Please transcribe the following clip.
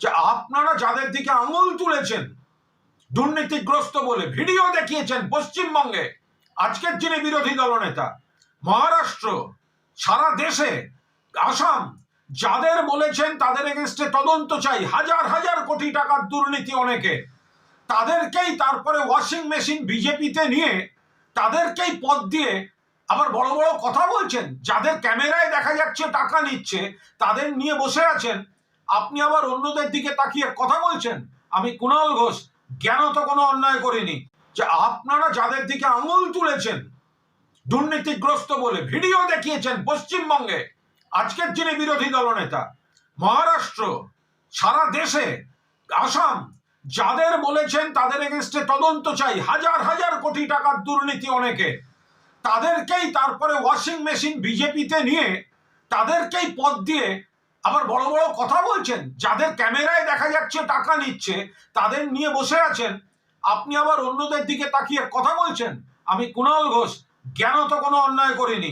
যে আপনারা যাদের দিকে আঙুল তুলেছেন, দুর্নীতিগ্রস্ত বলে ভিডিও দেখিয়েছেন পশ্চিমবঙ্গে, আজকের যিনি বিরোধী দলনেতা, মহারাষ্ট্র, সারা দেশে, আসাম, যাদের বলেছেন তাদের এগেনস্টে তদন্ত চাই, হাজার হাজার কোটি টাকার দুর্নীতি অনেকে। তাদেরকেই তারপরে ওয়াশিং মেশিন বিজেপিতে নিয়ে তাদেরকেই পদ দিয়ে আবার বড় বড় কথা বলছেন, যাদের ক্যামেরায় দেখা যাচ্ছে, টাকা নিচ্ছে, তাদের নিয়ে বসে আছেন আপনি আবার অন্যদের দিকে তাকিয়ে কথা বলছেন? আমি কুণাল ঘোষ জ্ঞানত কোনো অন্যায় করিনি? যে আপনারা যাদের দিকে আঙুল তুলেছেন, দুর্নীতিগ্রস্ত বলে ভিডিও দেখিয়েছেন পশ্চিমবঙ্গে, আজকের যিনি বিরোধী দলনেতা, মহারাষ্ট্র, সারা দেশে, আসাম, যাদের বলেছেন তাদের এগেনস্টে তদন্ত চাই, হাজার হাজার কোটি টাকার দুর্নীতি অনেকে, তাদেরকেই তারপরে ওয়াশিং মেশিন বিজেপিতে নিয়ে, তাদেরকেই পদ দিয়ে আবার বড় বড় কথা বলছেন, যাদের ক্যামেরায় দেখা যাচ্ছে, টাকা নিচ্ছে, তাদের নিয়ে বসে আছেন, আপনি আবার অন্যদের দিকে তাকিয়ে কথা বলছেন? আমি কুণাল ঘোষ জ্ঞানত কোনো অন্যায় করিনি।